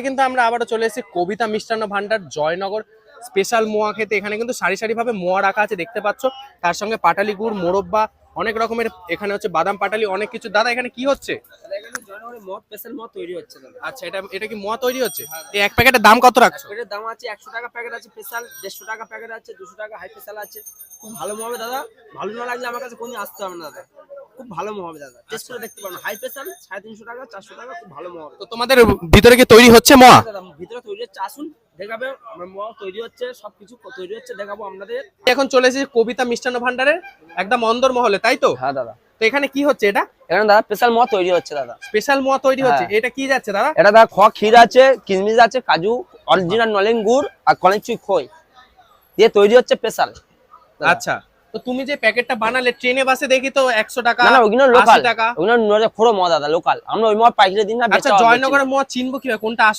এবারে কিন্তু আমরা আবারও চলে এসেছি কবিতা মিষ্টান্ন ভান্ডার জয়নগর স্পেশাল মোয়া খেতে। এখানে কিন্তু সারি সারি ভাবে মোয়া রাখা আছে দেখতে পাচ্ছ। তার সঙ্গে পাটালি গুড় মোরব্বা অনেক রকমের এখানে হচ্ছে বাদাম পাটালি অনেক কিছু। দাদা এখানে কি হচ্ছে? আচ্ছা এটা এটা কি মোয়া তৈরি হচ্ছে? এই এক প্যাকেটের দাম কত রাখছো? এটার দাম আছে একশো টাকা প্যাকেট আছে স্পেশাল দেড়শো টাকা প্যাকেট আছে দুশো টাকা হাই স্পেশাল আছে। খুব ভালো মো হবে দাদা। ভালো না লাগলে আমার কাছে কোনো আসতে হবে না দাদা। খুব ভালো মো দাদা। টেস্ট করে দেখতে পারেন হাই স্পেশাল সাড়ে তিনশো টাকা চারশো টাকা খুব ভালো মো তো তোমাদের ভিতরে কি তৈরি হচ্ছে মোয়া দাদা ভিতরে তৈরি হচ্ছে আসুন দেখাবে। আমার মো তৈরি হচ্ছে সবকিছু তৈরি হচ্ছে দেখাবো আপনাদের। এখন চলে এসেছি কবিতা মিষ্টান্ন ভান্ডারের একদম অন্দর মহলে তাই তো? হ্যাঁ দাদা। তো এখানে কি হচ্ছে এটা? এখানে দাদা স্পেশাল মদ তৈরি হচ্ছে দাদা। স্পেশাল মোয়া তৈরি হচ্ছে হ্যাঁ। এটা কি যাচ্ছে দাদা? এটা দাদা খ ক্ষীর আছে কিশমিশ আছে কাজু অরিজিনাল নলেন গুড় আর কলেঞ্চুই খই। দিয়ে তৈরি হচ্ছে স্পেশাল আচ্ছা। তো তুমি যে প্যাকেটটা বানালে ট্রেনে বাসে দেখি তো একশো টাকা না ওগুলো ওইগুলো 80 লোকাল টাকা ওইগুলো খোড়ো মদ দাদা লোকাল আমরা ওই মদ পাইকারি দিন না আচ্ছা জয়নগরের মদ চিনবো কীভাবে? কোনটা আসল